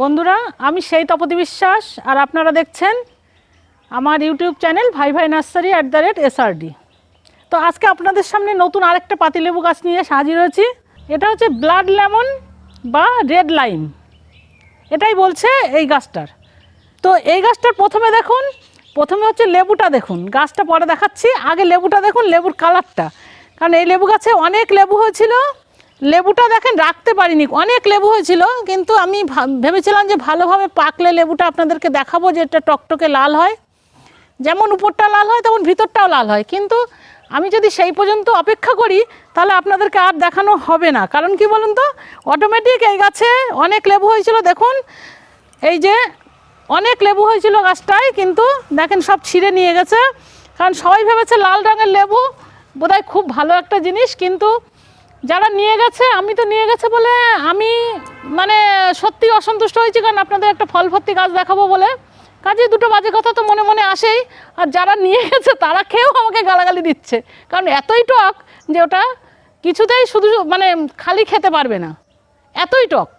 বন্ধুরা, আমি সেই তপতি বিশ্বাস আর আপনারা দেখছেন আমার ইউটিউব চ্যানেল ভাই ভাই nursery at the rate SRD তো আজকে আপনাদের সামনে নতুন আরেকটা পাতিলেবু গাছ নিয়ে হাজির হয়েছি। এটা হচ্ছে ব্লাড লেমন বা রেড লাইম এটাই বলছে এই গাছটার। তো এই গাছটার প্রথমে দেখুন, প্রথমে হচ্ছে লেবুটা দেখুন। গাছটা পরে দেখাচ্ছি। আগে লেবুটা দেখুন, লেবুর কালারটা কারণ এই লেবু গাছে অনেক লেবু হয়েছিল। লেবুটা দেখেন রাখতে পারিনি। অনেক লেবু হয়েছিল, কিন্তু আমি ভেবেছিলাম যে ভালোভাবে পাকলে লেবুটা আপনাদেরকে দেখাবো যে এটা টকটকে লাল হয়। যেমন উপরটা লাল হয়, তেমন ভিতরটাও লাল হয়। কিন্তু আমি যদি সেই পর্যন্ত অপেক্ষা করি, তাহলে আপনাদেরকে আর দেখানো হবে না। কারণ কি বলুন তো? অটোমেটিক এই গাছে অনেক লেবু হয়েছিল, দেখুন। এই যে অনেক লেবু হয়েছিল গাছটায়, কিন্তু দেখেন সব ছিঁড়ে নিয়ে গেছে। কারণ সবাই ভেবেছে লাল রঙের লেবু বোধহয় খুব ভালো একটা জিনিস, কিন্তু যারা নিয়ে গেছে, আমি তো নিয়ে গেছে বলে আমি মানে সত্যি অসন্তুষ্ট হয়েছি কারণ আপনাদের একটা ফল ভর্তি গাছ দেখাবো বলে। কাজে দুটো বাজে কথা তো মনে মনে আসেই। আর যারা নিয়ে গেছে, তারা খেয়েও আমাকে গালাগালি দিচ্ছে। কারণ এতই টক যে ওটা কিছুতেই শুধু মানে খালি খেতে পারবে না। এতই টক।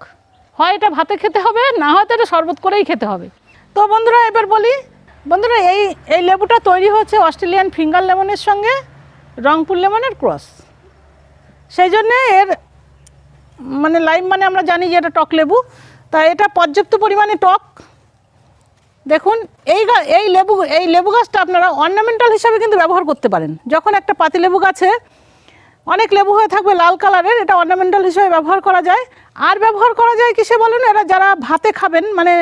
হয় এটা ভাতে খেতে হবে, না হয়তো এটা শরবত করেই খেতে হবে। তো বন্ধুরা, এবার বলি। বন্ধুরা, এই এই লেবুটা তৈরি হচ্ছে অস্ট্রেলিয়ান ফিঙ্গার লেমনের সঙ্গে, রংপুর লেমনের ক্রস। সেই জন্যে এর মানে লাইম মানে আমরা জানি যে এটা টক লেবু। তা এটা পর্যাপ্ত পরিমাণে টক। দেখুন, এই এই লেবু এই লেবু গাছটা আপনারা অর্নামেন্টাল হিসাবে কিন্তু ব্যবহার করতে পারেন। যখন একটা পাতিলেবু গাছে অনেক লেবু হয়ে থাকবে লাল কালারের, এটা অর্নামেন্টাল হিসেবে ব্যবহার করা যায়। আর ব্যবহার করা যায় কিসে বলুন? এরা যারা ভাতে খাবেন মানে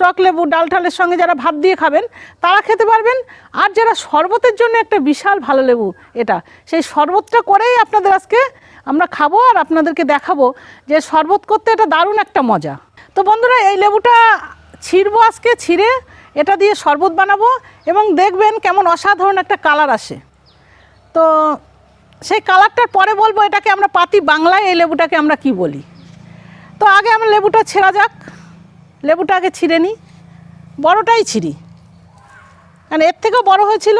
টক লেবু, ডাল ঠালের সঙ্গে যারা ভাত দিয়ে খাবেন, তারা খেতে পারবেন। আর যারা শরবতের জন্য একটা বিশাল ভালো লেবু, এটা, সেই শরবতটা করেই আপনাদের আজকে আমরা খাব আর আপনাদেরকে দেখাবো যে শরবত করতে এটা দারুণ একটা মজা। তো বন্ধুরা, এই লেবুটা ছিঁড়বো আজকে, ছিঁড়ে এটা দিয়ে শরবত বানাবো এবং দেখবেন কেমন অসাধারণ একটা কালার আসে। তো সেই কালারটার পরে বলব এটাকে আমরা পাতি বাংলায় এই লেবুটাকে আমরা কি বলি। তো আগে আমরা লেবুটা ছেঁড়া যাক। লেবুটা আগে ছিঁড়ে নিই বড়টাই ছিঁড়ি। কারণ এর থেকেও বড় হয়েছিল,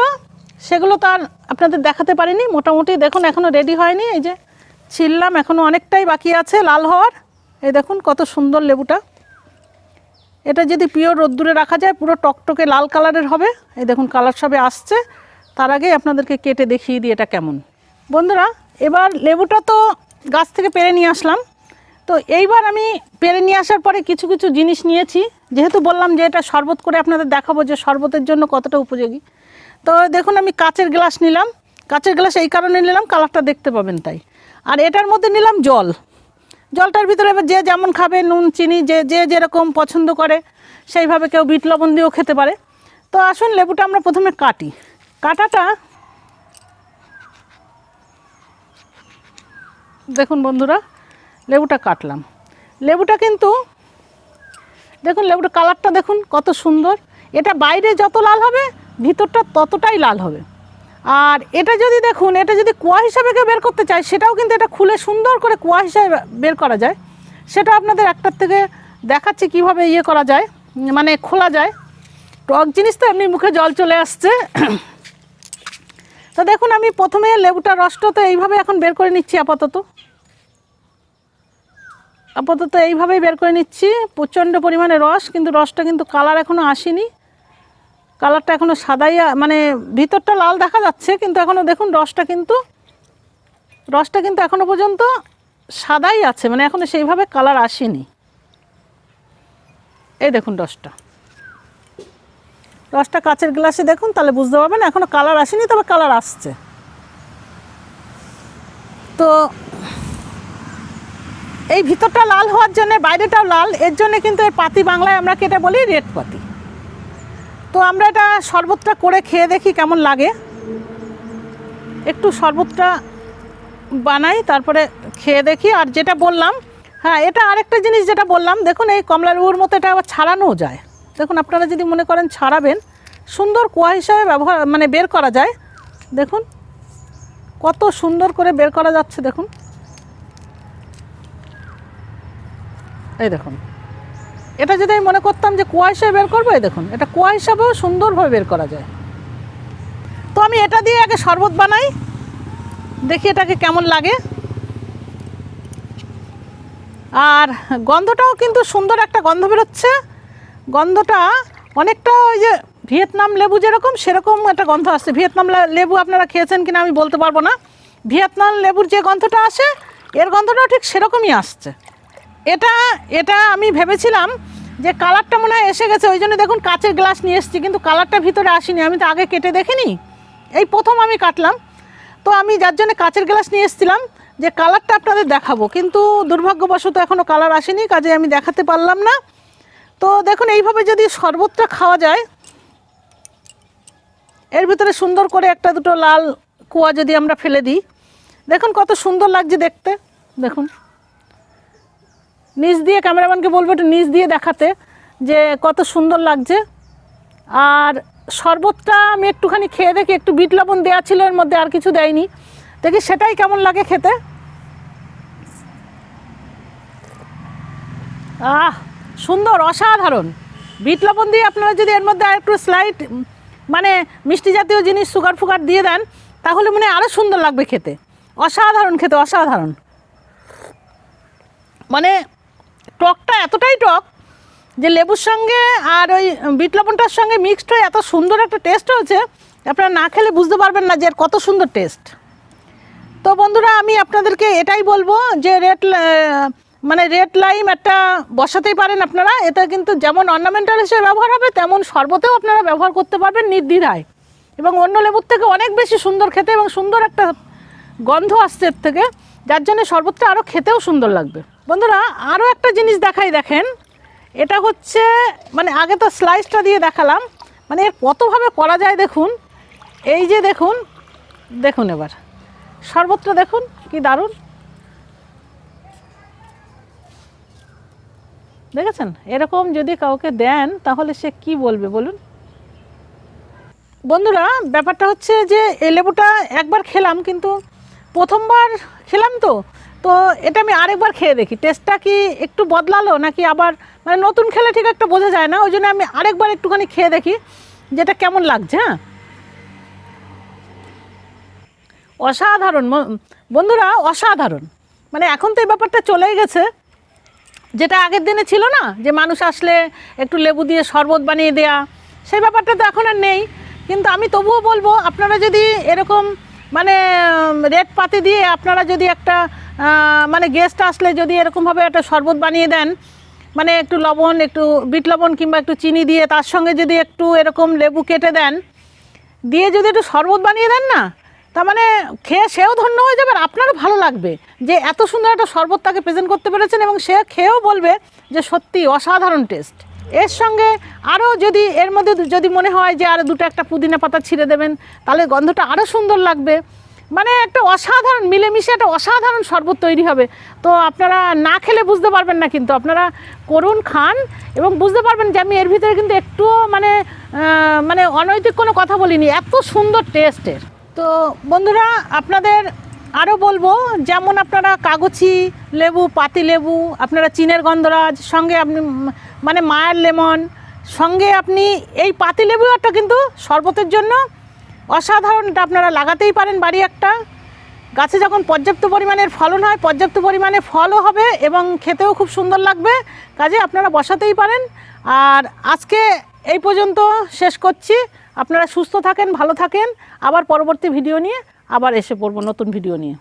সেগুলো তো আর আপনাদের দেখাতে পারিনি। মোটামুটি দেখুন এখনও রেডি হয়নি। এই যে ছিললাম এখনও অনেকটাই বাকি আছে, লাল হওয়ার। এই দেখুন কত সুন্দর লেবুটা। এটা যদি পিওর রোদ্দুরে রাখা যায়, পুরো টকটকে লাল কালারের হবে। এই দেখুন কালার সবে আসছে। তার আগেই আপনাদেরকে কেটে দেখিয়ে দিই এটা কেমন। বন্ধুরা, এবার লেবুটা তো গাছ থেকে পেরে নিয়ে আসলাম। তো এইবার আমি পেরে নিয়ে আসার পরে কিছু কিছু জিনিস নিয়েছি। যেহেতু বললাম যে এটা শরবত করে আপনাদের দেখাবো যে শরবতের জন্য কতটা উপযোগী। তো দেখুন আমি কাচের গ্লাস নিলাম। কাচের গ্লাস এই কারণে নিলাম, কালারটা দেখতে পাবেন তাই। আর এটার মধ্যে নিলাম জল। জলটার ভিতরে এবার যে যেমন খাবে, নুন, চিনি, যে যে যেরকম পছন্দ করে, সেইভাবে কেউ বিট লবণ দিয়েও খেতে পারে। তো আসুন লেবুটা আমরা প্রথমে কাটি। কাটাটা দেখুন বন্ধুরা লেবুটা কাটলাম। লেবুটা কিন্তু, দেখুন লেবুটা কালারটা দেখুন কত সুন্দর। এটা বাইরে যত লাল হবে, ভিতরটা ততটাই লাল হবে। আর এটা যদি দেখুন, এটা যদি কুয়া হিসাবে কেউ বের করতে চায়, সেটাও কিন্তু এটা খুলে সুন্দর করে কুয়া হিসাবে বের করা যায়। সেটা আপনাদের একটার থেকে দেখাচ্ছি কীভাবে ইয়ে করা যায় মানে খোলা যায়। টক জিনিস তো এমনি মুখে জল চলে আসছে। তো দেখুন আমি প্রথমে লেবুটার রসটা তো এইভাবে এখন বের করে নিচ্ছি আপাতত। আপাতত এইভাবেই বের করে নিচ্ছি। প্রচণ্ড পরিমাণে রস, কিন্তু রসটা কিন্তু কালার এখনও আসেনি। কালারটা এখনও সাদাই মানে ভিতরটা লাল দেখা যাচ্ছে, কিন্তু এখনও দেখুন রসটা কিন্তু রসটা কিন্তু এখনও পর্যন্ত সাদাই আছে মানে এখনও সেইভাবে কালার আসেনি। এই দেখুন রসটা। রসটা কাচের গ্লাসে দেখুন, তাহলে বুঝতে পারবেন এখনও কালার আসেনি, তবে কালার আসছে। তো এই ভিতরটা লাল হওয়ার জন্য, বাইরেটাও লাল, এর জন্য কিন্তু এর পাতি বাংলায় আমরা কেটে বলি, রেড পাতি। তো আমরা এটা শরবতটা করে খেয়ে দেখি কেমন লাগে। একটু শরবতটা বানাই, তারপরে খেয়ে দেখি। আর যেটা বললাম হ্যাঁ এটা আরেকটা জিনিস যেটা বললাম, দেখুন এই কমলা লেবুর মতো এটা আবার ছাড়ানোও যায়। দেখুন, আপনারা যদি মনে করেন ছাড়াবেন, সুন্দর কুয়া হিসাবে ব্যবহার মানে বের করা যায়। দেখুন, কত সুন্দর করে বের করা যাচ্ছে, দেখুন। এই দেখুন। এটা যদি আমি মনে করতাম যে কুয়া হিসাবে বের করব, এই দেখুন, এটা কুয়া হিসাবেও সুন্দরভাবে বের করা যায়। তো আমি এটা দিয়ে আগে শরবত বানাই, দেখি এটাকে কেমন লাগে। আর গন্ধটাও কিন্তু সুন্দর একটা গন্ধ বেরোচ্ছে। গন্ধটা অনেকটা ওই যে ভিয়েতনাম লেবু যেরকম, সেরকম একটা গন্ধ আসছে। ভিয়েতনাম লেবু আপনারা খেয়েছেন কিনা আমি বলতে পারব না। ভিয়েতনাম লেবুর যে গন্ধটা আসে, এর গন্ধটাও ঠিক সেরকমই আসছে। এটা এটা আমি ভেবেছিলাম যে কালারটা মনে হয় এসে গেছে, ওই জন্য দেখুন কাচের গ্লাস নিয়ে এসেছি, কিন্তু কালারটা ভিতরে আসেনি, আমি তো আগে কেটে দেখিনি। এই প্রথম আমি কাটলাম। তো আমি যার জন্য কাচের গ্লাস নিয়ে এসেছিলাম, যে কালারটা আপনাদের দেখাবো, কিন্তু দুর্ভাগ্যবশত এখনও কালার আসেনি, কাজে আমি দেখাতে পারলাম না। তো দেখুন, এইভাবে যদি শরবতটা খাওয়া যায়, এর ভিতরে সুন্দর করে একটা দুটো লাল কুয়া যদি আমরা ফেলে দিই, দেখুন কত সুন্দর লাগছে দেখতে। দেখুন। নিচ দিয়ে ক্যামেরাম্যানকে বলব একটু নিচ দিয়ে দেখাতে যে কত সুন্দর লাগছে। আর শরবতটা আমি একটুখানি খেয়ে দেখি, একটু বিট লবণ দেওয়া ছিল এর মধ্যে, আর কিছু দেয়নি। দেখি সেটাই কেমন লাগে খেতে। আহ, সুন্দর, অসাধারণ। বিট লবণ দিয়ে আপনারা যদি এর মধ্যে আরেকটু স্লাইট মানে মিষ্টি জাতীয় জিনিস সুগার ফুগার দিয়ে দেন, তাহলে মনে আরও সুন্দর লাগবে খেতে। অসাধারণ খেতে, অসাধারণ। মানে টকটা এতটাই টক যে লেবুর সঙ্গে আর ওই বিট লবণটার সঙ্গে মিক্সড হয়ে এত সুন্দর একটা টেস্ট হয়েছে, আপনারা না খেলে বুঝতে পারবেন না যে এর কত সুন্দর টেস্ট তো বন্ধুরা, আমি আপনাদেরকে এটাই বলব যে রেড মানে রেড লাইম একটা বসাতেই পারেন আপনারা। এটা কিন্তু যেমন অর্নামেন্টাল হিসেবে ব্যবহার হবে, তেমন শরবতেও আপনারা ব্যবহার করতে পারবেন নির্দ্বিধায়। এবং অন্য লেবুর থেকে অনেক বেশি সুন্দর খেতে এবং সুন্দর একটা গন্ধ আসছে এর থেকে, যার জন্য শরবতটা আরও খেতেও সুন্দর লাগবে। বন্ধুরা আরও একটা জিনিস দেখাই দেখেন। এটা হচ্ছে মানে আগে তো স্লাইসটা দিয়ে দেখালাম। মানে কতভাবে করা যায় দেখুন। এই যে দেখুন দেখুন এবার। শরবতটা দেখুন, কি দারুণ। দেখেছেন? এরকম যদি কাউকে দেন, তাহলে সে কি বলবে বলুন? বন্ধুরা, ব্যাপারটা হচ্ছে যে, এই লেবুটা একবার খেলাম, কিন্তু প্রথমবার খেলাম তো তো এটা আমি আরেকবার খেয়ে দেখি। টেস্টটা কি একটু বদলালো নাকি আবার মানে নতুন খেলে ঠিক একটা বোঝা যায় না? ওই জন্য আমি আরেকবার একটুখানি খেয়ে দেখি যেটা কেমন লাগছে হ্যাঁ? অসাধারণ বন্ধুরা অসাধারণ। মানে এখন তো এই ব্যাপারটা চলেই গেছে। যেটা আগের দিনে ছিল না, যে মানুষ আসলে একটু লেবু দিয়ে শরবত বানিয়ে দেয়া, সেই ব্যাপারটা তো এখন আর নেই। কিন্তু আমি তবুও বলব, আপনারা যদি এরকম মানে রেড পাতি দিয়ে আপনারা যদি একটা মানে গেস্ট আসলে যদি এরকমভাবে একটা শরবত বানিয়ে দেন মানে একটু লবণ, একটু বিট লবণ কিংবা একটু চিনি দিয়ে তার সঙ্গে যদি একটু এরকম লেবু কেটে দেন, দিয়ে যদি একটু শরবত বানিয়ে দেন না, তার মানে খেয়ে সেও ধন্য হয়ে যাবে আর আপনারও ভালো লাগবে যে এত সুন্দর একটা শরবত তাকে প্রেজেন্ট করতে পেরেছেন এবং সে খেয়েও বলবে যে সত্যি অসাধারণ টেস্ট এর সঙ্গে আরও যদি, এর মধ্যে যদি মনে হয় যে আরও দুটো একটা পুদিনা পাতা ছিঁড়ে দেবেন, তাহলে গন্ধটা আরও সুন্দর লাগবে। মানে একটা অসাধারণ, মিলেমিশে একটা অসাধারণ শরবত তৈরি হবে। তো আপনারা না খেলে বুঝতে পারবেন না কিন্তু, আপনারা করুন, খান এবং বুঝতে পারবেন যে আমি এর ভিতরে কিন্তু একটুও মানে মানে অনৈতিক কোনো কথা বলিনি, এত সুন্দর টেস্টের। তো বন্ধুরা, আপনাদের আরও বলব, যেমন আপনারা কাগজি লেবু, পাতি লেবু, আপনারা চীনের গন্ধরাজ, সঙ্গে আপনি মানে মায়ের লেমন, সঙ্গে আপনি এই পাতি লেবু একটা কিন্তু শরবতের জন্য অসাধারণ এটা আপনারা লাগাতেই পারেন বাড়ি একটা। গাছে যখন পর্যাপ্ত পরিমাণের ফলন হয়, পর্যাপ্ত পরিমাণে ফলও হবে এবং খেতেও খুব সুন্দর লাগবে। কাজে আপনারা বসাতেই পারেন। আর আজকে এই পর্যন্ত শেষ করছি। আপনারা সুস্থ থাকেন, ভালো থাকেন। আবার পরবর্তী ভিডিও নিয়ে আবার এসে পড়ব নতুন ভিডিও নিয়ে।